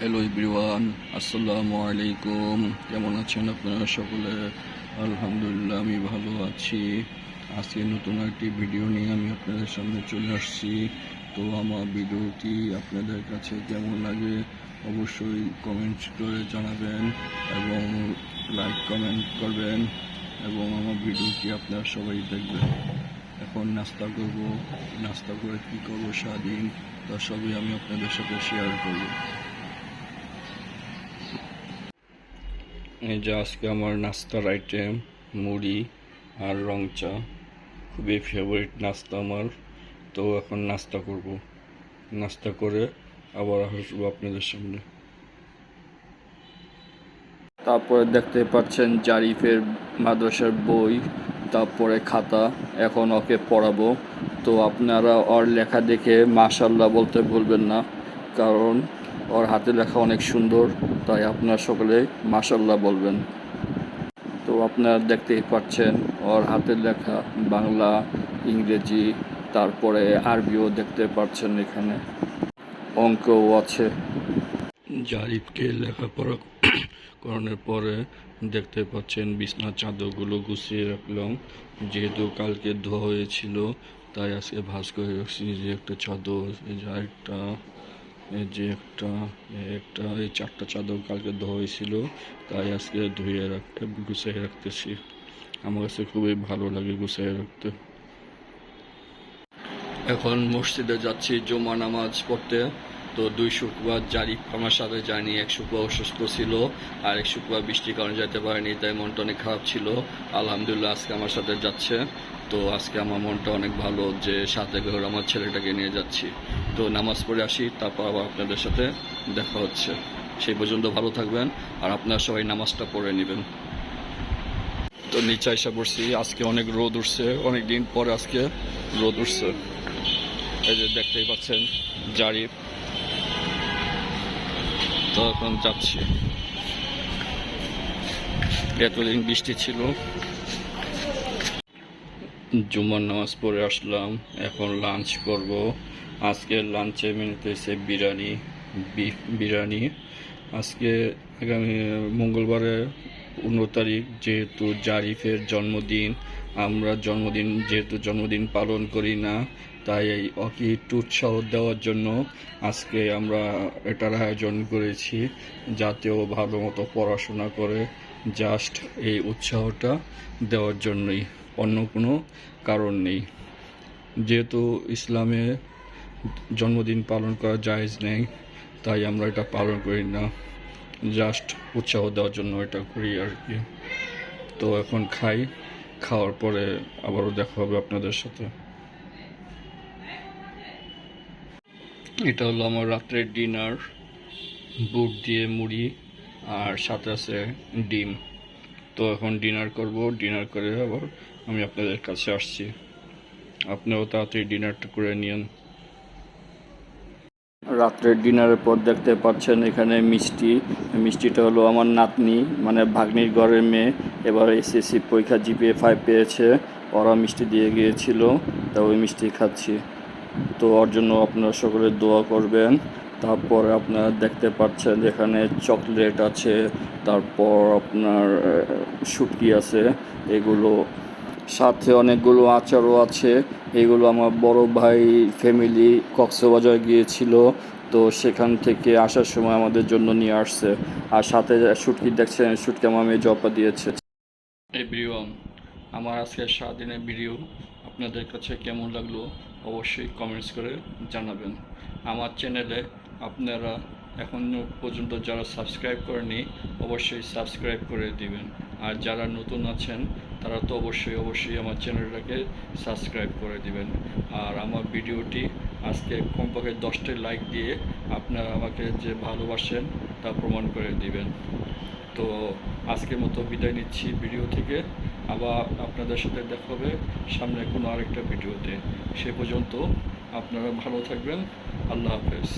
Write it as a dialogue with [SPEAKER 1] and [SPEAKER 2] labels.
[SPEAKER 1] Hello everyone আসসালামু আলাইকুম কেমন আছেন আপনারা সকলে? আলহামদুলিল্লাহ, আমি ভালো আছি। আজকে নতুন একটি ভিডিও নিয়ে আমি আপনাদের সামনে চলে আসছি। তো আমার ভিডিওটি আপনাদের কাছে কেমন লাগে অবশ্যই কমেন্ট করে জানাবেন এবং লাইক কমেন্ট করবেন এবং আমার ভিডিওটি আপনারা সবাই দেখবেন। এখন নাস্তা করব। নাস্তা করে কী করব সারাদিন? তা সবই আমি আপনাদের সাথে শেয়ার করব। এই যে আজকে আমার নাস্তার আইটেম মুড়ি আর রং চা খুবই ফেভারিট নাস্তা আমার। তো এখন নাস্তা করব। নাস্তা করে আবার আসব আপনাদের সামনে। তারপরে দেখতে পাচ্ছেন জারিফের মাদ্রাসার বই, তারপরে খাতা। এখন ওকে পড়াবো। তো আপনারা ওর লেখা দেখে মাশাল্লাহ বলতে ভুলবেন না। কারণ ওর হাতে লেখা অনেক সুন্দর, তাই আপনার সকলে মাশাল্লাহ বলবেন। তো আপনারা দেখতেই পাচ্ছেন, ওর হাতের লেখা বাংলা, ইংরেজি, তারপরে আরবিও দেখতে পাচ্ছেন এখানে। অঙ্কও আছে। জারিফকে লেখাপড়া করানোর পরে দেখতে পাচ্ছেন বিছনা চাদরগুলো গুছিয়ে রাখলাম। যেহেতু কালকে ধোয়া হয়েছিল, তাই আজকে ভাঁজ করে রাখছি যে একটা চাদর, এই আরেকটা এই যে একটা একটা, এই চারটা চাদর কালকে ধোয়া হয়েছিল তাই আজকে ধুয়ে রাখতে গুছিয়ে রাখতেছি। আমার কাছে খুবই ভালো লাগে গুছিয়ে রাখতে। এখন মসজিদে যাচ্ছি জুমা নামাজ পড়তে। তো দুই শুক্রবার জারি আমার সাথে যায়নি, এক শুক্রবার অসুস্থ ছিল আর এক শুক্রবার বৃষ্টির কারণে যেতে পারেনি, তাই মনটা অনেক খারাপ ছিল। আলহামদুলিল্লাহ আজকে আমার সাথে যাচ্ছে। তো আজকে আমার মনটা অনেক ভালো যে সাথে করে আমার ছেলেটাকে নিয়ে যাচ্ছি। তো নামাজ পড়ে আসি, তারপর আবার আপনাদের সাথে দেখা হচ্ছে। সেই পর্যন্ত ভালো থাকবেন আর আপনারা সবাই নামাজটা পড়ে নেবেন। তো নিচে এসে পড়ছি, আজকে অনেক রোদ উঠছে অনেক দিন পরে আজকে রোদ উঠছে। এই যে দেখতেই পাচ্ছেন জারিফ তো এখন যাচ্ছি। এতদিন বৃষ্টি ছিল। জুমার নামাজ পড়ে আসলাম। এখন লাঞ্চ করব। আজকে লাঞ্চে মেনুতে এসে বিরিয়ানি বিফ বিরিয়ানি। আজকে আগামী মঙ্গলবারে পনেরো তারিখ, যেহেতু জারিফের জন্মদিন, আমরা জন্মদিন, যেহেতু জন্মদিন পালন করি না, তাই এই একটু উৎসাহ দেওয়ার জন্য আজকে আমরা এটার আয়োজন করেছি, যাতে ও ভালো মতো পড়াশোনা করে জাস্ট এই উৎসাহটা দেওয়ার জন্যই। অন্য কোনো কারণ নেই। যেহেতু ইসলামে জন্মদিন পালন করা জায়েজ নেই, তাই আমরা এটা পালন করি না। জাস্ট উৎসাহ দেওয়ার জন্য এটা করি আর কি। তো এখন খাই, খাওয়ার পরে আবারও দেখা হবে আপনাদের সাথে। এটা হলো আমার রাত্রের ডিনার। বুট দিয়ে মুড়ি আর সাথে আছে ডিম। তো এখন ডিনার করব। ডিনার করে আবার আমি আপনাদের কাছে আসছি। আপনিও তাড়াতাড়ি ডিনারটা করে নিন রাত্রের ডিনারের পর দেখতে পাচ্ছেন এখানে মিষ্টি। মিষ্টিটা হলো আমার নাতনি মানে ভাগ্নির ঘরের মেয়ে। এবার এসএসসি পরীক্ষা জিপিএ ফাইভ পেয়েছে। ওরা মিষ্টি দিয়ে গিয়েছিল, তা ওই মিষ্টি খাচ্ছি। তো ওর জন্য আপনারা সকলে দোয়া করবেন। তারপর আপনারা দেখতে পাচ্ছেন এখানে চকলেট আছে, তারপর আপনার শুটকি আছে। এগুলো সাথে অনেকগুলো আচারও আছে। এগুলো আমার বড় ভাই ফ্যামিলি কক্সবাজার গিয়েছিল, তো সেখান থেকে আসার সময় আমাদের জন্য নিয়ে আসছে। আর সাথে শুটকি দেখছেন, শুটকি আমার মেয়ে জপা দিয়েছে। এভরিওয়ান, আমার আজকে সারাদিনের ভিডিও আপনাদের কাছে কেমন লাগল অবশ্যই কমেন্টস করে জানাবেন। আমার চ্যানেলে আপনারা এখনও পর্যন্ত যারা সাবস্ক্রাইব করেনি, অবশ্যই সাবস্ক্রাইব করে দিবেন। আর যারা নতুন আছেন, তারা তো অবশ্যই অবশ্যই আমার চ্যানেলটাকে সাবস্ক্রাইব করে দিবেন। আর আমার ভিডিওটি আজকে কমপক্ষে দশটি লাইক দিয়ে আপনারা আমাকে যে ভালোবাসেন, তা প্রমাণ করে দিবেন। তো আজকের মতো বিদায় নিচ্ছি ভিডিও থেকে। আবার আপনাদের সাথে দেখা হবে সামনে কোনো আরেকটা ভিডিওতে। সে পর্যন্ত আপনারা ভালো থাকবেন। আল্লাহ হাফেজ।